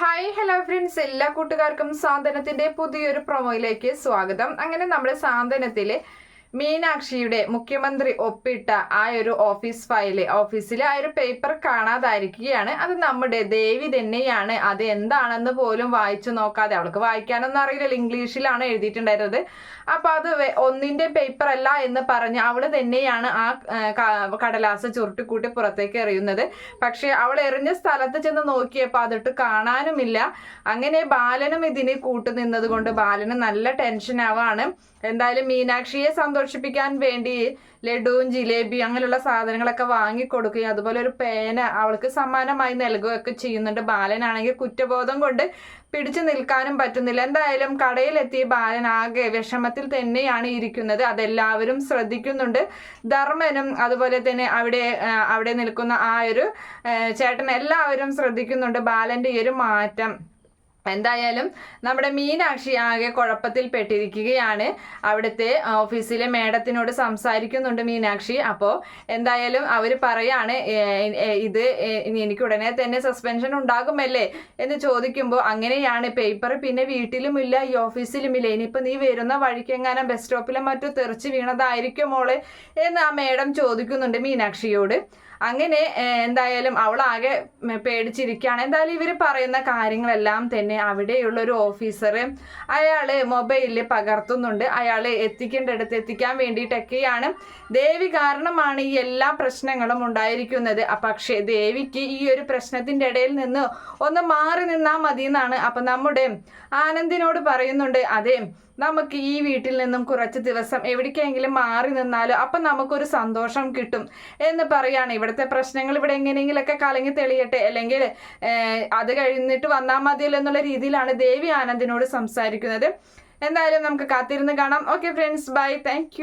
Hi hello friends എല്ലാ കൂട്ടുകാർക്കും സാന്ത്വനത്തിന്റെ പുതിയൊരു പ്രൊമോയിലേക്ക് സ്വാഗതം. അങ്ങനെ നമ്മുടെ സാന്ത്വനത്തിൽ മീനാക്ഷിയുടെ മുഖ്യമന്ത്രി ഒപ്പിട്ട ആ ഒരു ഓഫീസ് ഫയൽ ഓഫീസിലെ ആ ഒരു പേപ്പർ കാണാതായിരിക്കുകയാണ്. അത് നമ്മുടെ ദേവി തന്നെയാണ്. അത് എന്താണെന്ന് പോലും വായിച്ചു നോക്കാതെ അവൾക്ക് വായിക്കാനൊന്നും അറിയില്ലല്ലോ. ഇംഗ്ലീഷിലാണ് എഴുതിയിട്ടുണ്ടായിരുന്നത്. അപ്പൊ അത് ഒന്നിന്റെ പേപ്പർ അല്ല എന്ന് പറഞ്ഞ് അവൾ തന്നെയാണ് ആ കടലാസ് ചുരുട്ടിക്കൂട്ടി പുറത്തേക്ക് എറിയുന്നത്. പക്ഷെ അവൾ എറിഞ്ഞ സ്ഥലത്ത് ചെന്ന് നോക്കിയപ്പോൾ അതിട്ട് കാണാനുമില്ല. അങ്ങനെ ബാലനും ഇതിന് കൂട്ടുനിന്നത് കൊണ്ട് ബാലന് നല്ല ടെൻഷൻ ആവാണ് എന്തായാലും മീനാക്ഷിയെ സന്തോഷിപ്പിക്കാൻ വേണ്ടി ലഡുവും ജിലേബി അങ്ങനെയുള്ള സാധനങ്ങളൊക്കെ വാങ്ങിക്കൊടുക്കുകയും അതുപോലെ ഒരു പേന അവൾക്ക് സമ്മാനമായി നൽകുകയൊക്കെ ചെയ്യുന്നുണ്ട്. ബാലനാണെങ്കിൽ കുറ്റബോധം കൊണ്ട് പിടിച്ചു നിൽക്കാനും പറ്റുന്നില്ല. എന്തായാലും കടയിലെത്തിയ ബാലൻ ആകെ വിഷമത്തിൽ തന്നെയാണ് ഇരിക്കുന്നത്. അതെല്ലാവരും ശ്രദ്ധിക്കുന്നുണ്ട്. ധർമ്മനും അതുപോലെ തന്നെ അവിടെ അവിടെ നിൽക്കുന്ന ആ ഒരു ചേട്ടൻ എല്ലാവരും ശ്രദ്ധിക്കുന്നുണ്ട് ബാലന്റെ ഈ ഒരു മാറ്റം. എന്തായാലും നമ്മുടെ മീനാക്ഷി ആകെ കുഴപ്പത്തിൽ പെട്ടിരിക്കുകയാണ്. അവിടുത്തെ ഓഫീസിലെ മേഡത്തിനോട് സംസാരിക്കുന്നുണ്ട് മീനാക്ഷി. അപ്പോൾ എന്തായാലും അവർ പറയാണ് "ഏ, ഏ, ഇത് എനിക്ക് ഉടനെ തന്നെ സസ്പെൻഷൻ ഉണ്ടാകുമല്ലേ? എന്ന് ചോദിക്കുമ്പോൾ അങ്ങനെയാണ്. പേപ്പർ പിന്നെ വീട്ടിലുമില്ല ഈ ഓഫീസിലുമില്ല. ഇനിയിപ്പോൾ നീ വരുന്ന വഴിക്കെങ്ങാനും ബസ് സ്റ്റോപ്പിലും മറ്റോ തെറിച്ച് വീണതായിരിക്കും മോളെ എന്ന് ആ മേഡം ചോദിക്കുന്നുണ്ട് മീനാക്ഷിയോട്. അങ്ങനെ എന്തായാലും അവളാകെ ആകെ പേടിച്ചിരിക്കുകയാണ്. എന്തായാലും ഇവർ പറയുന്ന കാര്യങ്ങളെല്ലാം തന്നെ അവിടെയുള്ള ഒരു ഓഫീസർ അയാൾ മൊബൈലിൽ പകർത്തുന്നുണ്ട്. അയാൾ എത്തിക്കേണ്ടടുത്ത് എത്തിക്കാൻ വേണ്ടിയിട്ടൊക്കെയാണ് ദേവി കാരണമാണ് ഈ എല്ലാ പ്രശ്നങ്ങളും ഉണ്ടായിരിക്കുന്നത്. പക്ഷേ ദേവിക്ക് ഈ ഒരു പ്രശ്നത്തിന്റെ ഇടയിൽ നിന്ന് ഒന്ന് മാറി നിന്നാൽ മതി എന്നാണ് അപ്പം നമ്മുടെ ആനന്ദിനോട് പറയുന്നുണ്ട് അതെ നമുക്ക് ഈ വീട്ടിൽ നിന്നും കുറച്ച് ദിവസം എവിടേക്കെങ്കിലും മാറി നിന്നാലോ അപ്പം നമുക്കൊരു സന്തോഷം കിട്ടും എന്ന് പറയാണ്. ഇവിടുത്തെ പ്രശ്നങ്ങൾ ഇവിടെ എങ്ങനെയെങ്കിലൊക്കെ കലങ്ങി തെളിയട്ടെ. അല്ലെങ്കിൽ അത് കഴിഞ്ഞിട്ട് വന്നാൽ മതിയല്ലോ എന്നുള്ള രീതിയിലാണ് ദേവി ആനന്ദിനോട് സംസാരിക്കുന്നത്. എന്തായാലും നമുക്ക് കാത്തിരുന്ന് കാണാം. Okay friends bye thank